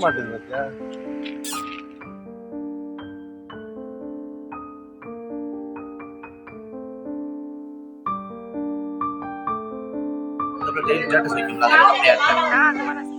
மாட்டேங்குது பாத்தியா daily status வைக்கணும்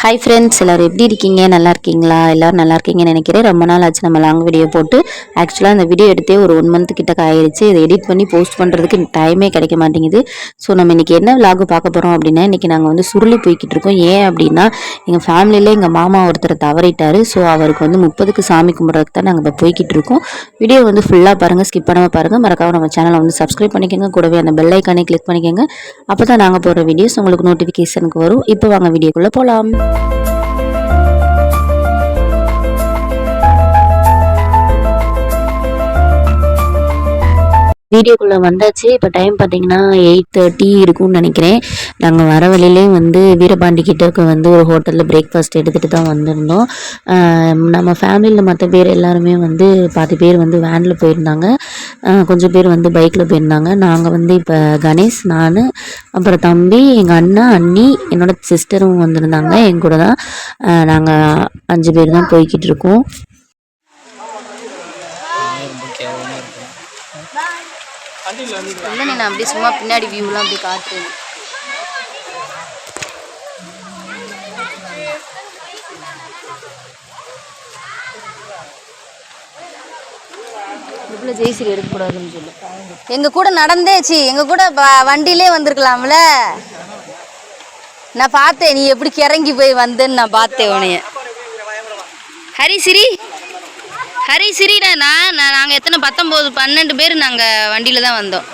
ஹாய் ஃப்ரெண்ட்ஸ் எல்லோரும் எப்படி இருக்கீங்க? நல்லா இருக்கீங்களா? எல்லோரும் நல்லா இருக்கீங்கன்னு நினைக்கிறேன். ரொம்ப நாள் ஆச்சு நம்ம லாங் வீடியோ போட்டு. ஆக்சுவலாக அந்த வீடியோ எடுத்தே ஒரு ஒன் மந்த் கிட்ட ஆயிடுச்சு இதை எடிட் பண்ணி போஸ்ட் பண்ணுறதுக்கு டைமே கிடைக்க மாட்டேங்குது. ஸோ நம்ம இன்றைக்கி என்ன vlog பார்க்க போகிறோம் அப்படின்னா இன்றைக்கி நாங்கள் வந்து சுருளி போய்கிட்டு இருக்கோம். ஏன் அப்படின்னா எங்கள் ஃபேமிலியில் எங்கள் மாமா ஒருத்தர் தவறிட்டார். ஸோ அவருக்கு வந்து முப்பதுக்கு சாமி கும்பிட்றதுக்கு தான் நாங்கள் இப்போ போய்கிட்டு இருக்கோம். வீடியோ வந்து ஃபுல்லாக பாருங்கள் ஸ்கிப் பண்ணாமல் பாருங்கள் மறக்காம நம்ம சேனலை வந்து சப்ஸ்கிரைப் பண்ணிக்கோங்க. கூடவே அந்த பெல் ஐக்கானே கிளிக் பண்ணிக்கோங்க. அப்போ தான் நாங்கள் போடுற வீடியோஸ் உங்களுக்கு நோட்டிஃபிகேஷனுக்கு வரும். இப்போ வாங்க வீடியோக்குள்ளே போகலாம் வீடியோக்குள்ளே வந்தாச்சு. இப்போ டைம் பார்த்தீங்கன்னா எயிட் தேர்ட்டி இருக்கும்னு நினைக்கிறேன். நாங்கள் வர வழியிலே வந்து வீரபாண்டி கிட்டக்கு வந்து ஒரு ஹோட்டலில் பிரேக்ஃபாஸ்ட் எடுத்துகிட்டு தான் வந்திருந்தோம். நம்ம ஃபேமிலியில் மற்ற பேர் எல்லாருமே வந்து பாதி பேர் வந்து வேனில் போயிருந்தாங்க. கொஞ்சம் பேர் வந்து பைக்கில் போயிருந்தாங்க. நாங்கள் வந்து இப்போ கணேஷ் நான் அப்புறம் தம்பி எங்கள் அண்ணா அண்ணி என்னோட சிஸ்டரும் வந்திருந்தாங்க. என் கூட தான் நாங்கள் அஞ்சு பேர் தான் போய்கிட்டு இருக்கோம். இல்லை நான் அப்படியே சும்மா பின்னாடி வியூலாம் அப்படியே காட்டுறேன் இவ்வளோ ஜெய்சிரி எடுக்கக்கூடாதுன்னு சொல்லு. எங்கள் கூட நடந்தேச்சு எங்கள் கூட வண்டியிலே வந்திருக்கலாம்ல? நான் பார்த்தேன் நீ எப்படி கிறங்கி போய் வந்தேன்னு நான் பார்த்தேன் உனைய ஹரி சிரி. ஹரி சிரிடா நான் நான் நாங்கள் எத்தனை பத்தொம்போது பன்னெண்டு பேர் நாங்கள் வண்டியில் தான் வந்தோம்.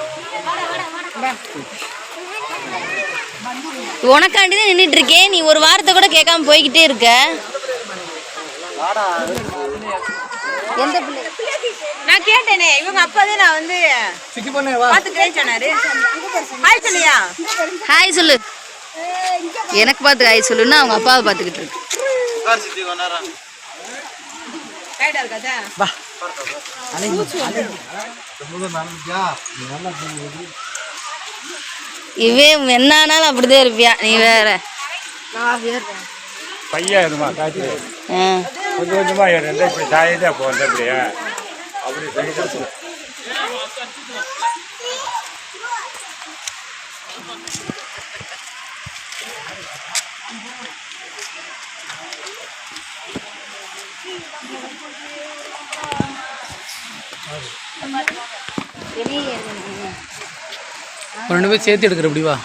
உனக்காண்டி தான் நின்றுட்டு இருக்கேன் நீ ஒரு வாரத்தை கூட கேட்காம போய்கிட்டே இருக்க. எந்த பிள்ளை? நான் கேட்டேனே இவங்க அப்பதான் நான் வந்து பாத்துக்கிறேன்னு சொன்னாரு. ஹாய் சொல்லியா? ஹாய் சொல்லு. எனக்கு பார்த்து ஹாய் சொல்லுன்னா அவங்க அப்பாவை பார்த்துக்கிட்டு இருக்கு. கைடா இருக்காதா? இவன் என்ன ஆனாலும் அப்படிதான் இருப்பியா. நீ வேற. பையன். கொஞ்சம் கொஞ்சமா இருந்தா இப்படி சாயதா போகிறது அப்படியா. அவரு ரெண்டு ஒரு ரெண்டு பேர் சேர்த்து எடுக்கிற அப்படி வா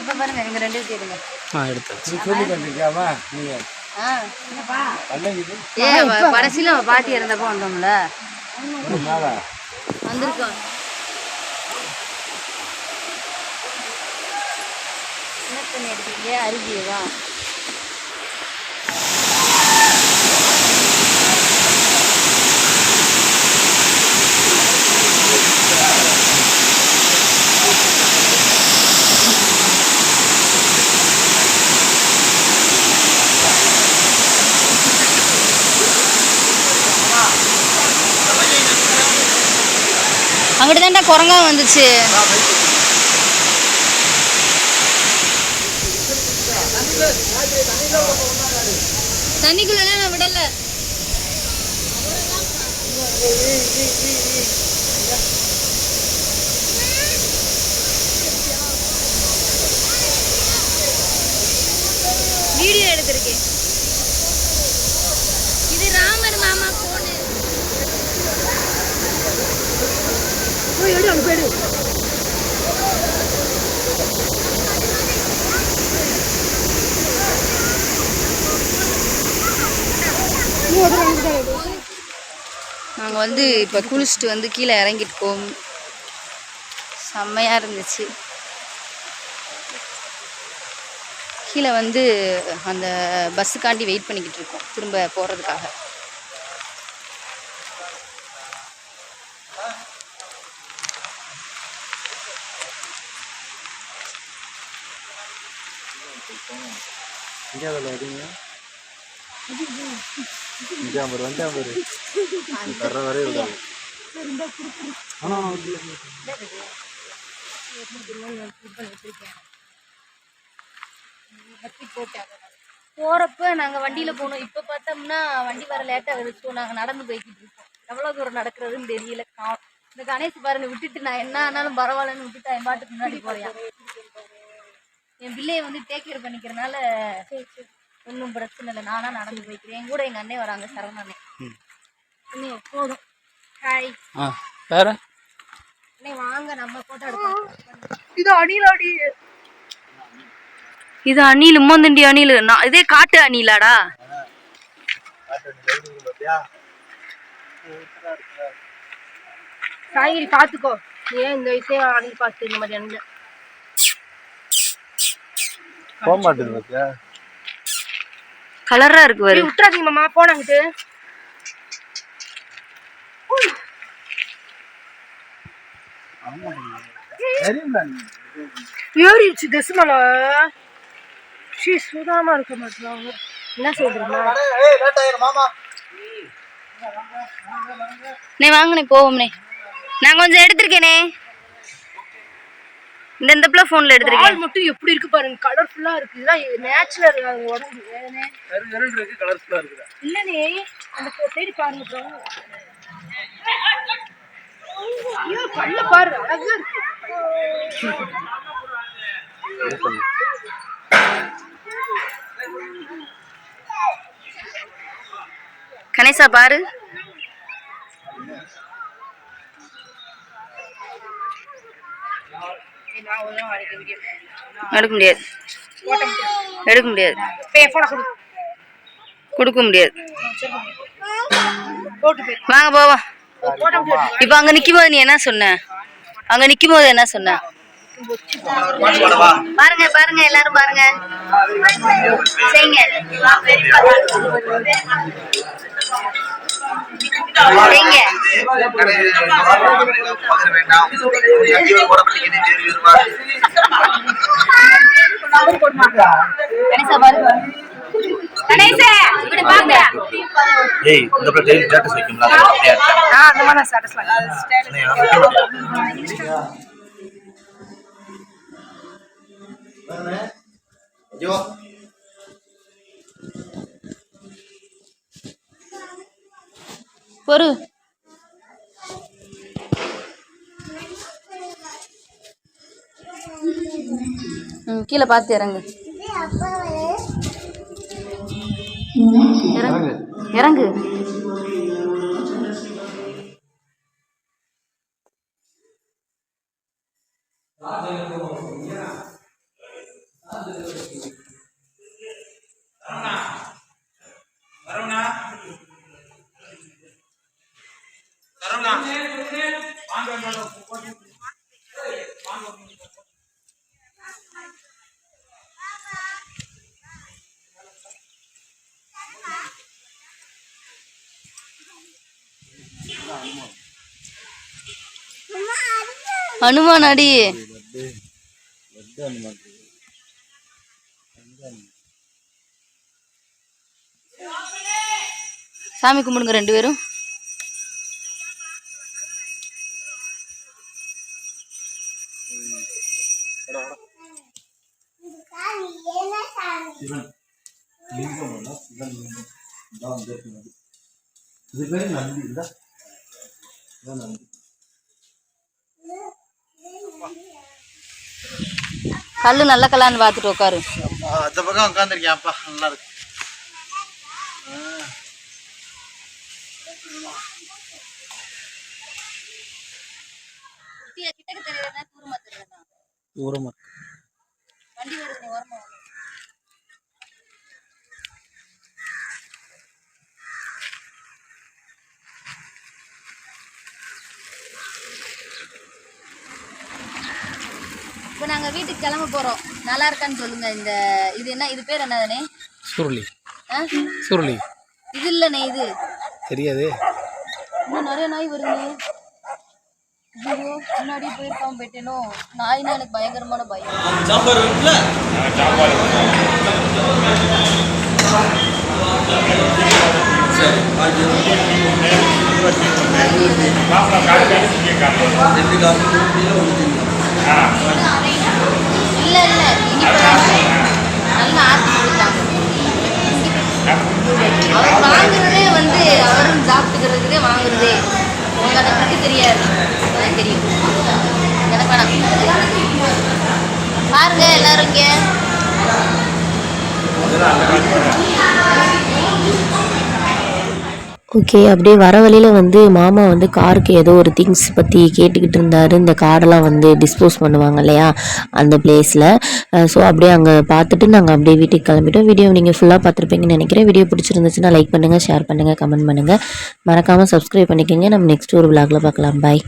இப்ப இருங்க ஆ எடுத்தாச்சு சொல்லி கடைசியில பாட்டி இறந்தப்போ வந்தோம்ல. வந்திருக்கோம் என்ன தண்ணி எடுத்துக்கீங்க அருகியவா குரங்கா வந்துச்சு. தண்ணிக்குள்ள நான் விடல வீடியோ எடுத்திருக்கேன் இது ராமர் மாமா போனு நாங்கள் வந்து இப்போ குளிச்சுட்டு வந்து கீழே இறங்கிட்டுக்கோம் செம்மையாக இருந்துச்சு. கீழே வந்து அந்த பஸ்ஸுக்காண்டி வெயிட் பண்ணிக்கிட்டு இருக்கோம். திரும்ப போகிறதுக்காக போறப்ப நாங்க வண்டியில போனோம். இப்ப பார்த்தோம்னா வண்டி வர லேட்டா ஆகுது நாங்க நடந்து போய்கிட்டு இருக்கோம். எவ்வளவு தூரம் நடக்கிறதுன்னு தெரியல. இந்த கணேஷ் பாருங்க விட்டுட்டு நான் என்ன ஆனாலும் பரவாயில்லன்னு விட்டுட்டு என் பாட்டுக்கு முன்னாடி போறேன். என் பிள்ளைய வந்து டேக் கேர் பண்ணிக்கிறனால ஒன்றும் பிரச்சனை இல்லை. நானா நடந்து போய்க்கிறேன். என் கூட எங்க அண்ணே வராங்க சரவணனே அண்ணே போதும். ஹாய் வேற? அண்ணே வாங்க நம்ம போட்டோ எடுப்போம் இது அணிலாடி இது அணில் உம்மந்தண்டி அணில். நான் இதே காட்டு அணிலாடா. காய்கறி பாத்துக்கோ ஏன் இந்த விஷயம் அணில் பார்த்து இந்த மாதிரி அணில? போக மாட்டேது பாத்தியா? கலரா இருக்கு பாரு. விட்டுறாதீங்க மாமா போனாங்கிட்டு ஏறிடுச்சு தசுமல. ஸ்ரீ சுதாமா இருக்க மாட்டாங்க என்ன சொல்றீங்களா நே வாங்கண்ணே போவோம்னே நான் கொஞ்சம் எடுத்திருக்கேனே. இந்த இந்த பிள்ளை ஃபோனில் எடுத்திருக்கேன். மட்டும் எப்படி இருக்கு பாருங்க கலர்ஃபுல்லா இருக்கு. இதெல்லாம் நேச்சுரல் உடம்பு இல்லனே அந்த சைடு பாருங்க. ஐயோ பல்ல பாரு அழகா இருக்கு. கணேசா பாரு. எடுக்க முடியாது. எடுக்க முடியாது. கொடுக்க முடியாது. வாங்க போவோம் இப்ப அங்க நிக்கும் போது நீ என்ன சொன்ன? அங்க நிக்கும் போது என்ன சொன்ன? பாருங்க பாருங்க எல்லாரும் பாருங்க. செய்யுங்க. கணேசா பாருங்க கணேசா இப்படி பாருங்க. ஏய் இந்த பிள்ளை டெய்லி ஸ்டேட்டஸ் வைக்கும்ல. ஆ அந்த மாதிரி ஸ்டேட்டஸ் ஐயோ. பொறு. ம் கீழே பார்த்து இறங்கு. இறங்கு. இறங்கு. ஹனுமான் அடி. சாமி கும்பிடுங்க ரெண்டு பேரும். கல்லு நல்ல கல்லான்னு பார்த்துட்டு உட்காரு. அந்த பக்கம் உட்காந்துருக்கேன் அப்பா? நல்லா இருக்கு. தூரமா தெரியலன்னா தூரமா வண்டி வருது நீ ஓரமா வாங்க. இப்போ நாங்க வீட்டுக்கு கிளம்ப போறோம். நல்லா இருக்கான்னு சொல்லுங்க. இந்த இது என்ன இது பேர் என்னதுனே சுருளி. ஆ? சுருளி. இது இல்லைண்ணே இது. தெரியாது. இன்னும் நிறைய நாய் வருது ஐயோ முன்னாடி போயிருக்காம போயிட்டேனோ நாயினா எனக்கு பயங்கரமான பயம் கேட்காம ஆ இல்ல இல்ல இனிப்பு நல்லா ஆத்தி கொடுத்தாங்க அவர் வாங்குறதே வந்து அவரும் சாப்பிட்டுக்கிறதுக்கே வாங்குறதே உங்களுக்கு அதை பற்றி தெரியாது எனக்கு தெரியும் எனக்கு வேணாம் பாருங்க எல்லாரும் இங்க ஓகே அப்படியே வர வழியில் வந்து மாமா வந்து காருக்கு ஏதோ ஒரு திங்ஸ் பற்றி கேட்டுக்கிட்டு இருந்தார். இந்த கார்டெல்லாம் வந்து டிஸ்போஸ் பண்ணுவாங்க இல்லையா? அந்த பிளேஸில் ஸோ அப்படியே அங்கே பார்த்துட்டு நாங்கள் அப்படியே வீட்டுக்கு கிளம்பிட்டோம். வீடியோ நீங்கள் ஃபுல்லாக பார்த்துருப்பீங்கன்னு நினைக்கிறேன். வீடியோ பிடிச்சிருந்துச்சுன்னா லைக் பண்ணுங்கள் ஷேர் பண்ணுங்கள் கமெண்ட் பண்ணுங்கள் மறக்காமல் சப்ஸ்கிரைப் பண்ணிக்கோங்க. நம்ம நெக்ஸ்ட் ஒரு விளாகில் பார்க்கலாம். பாய்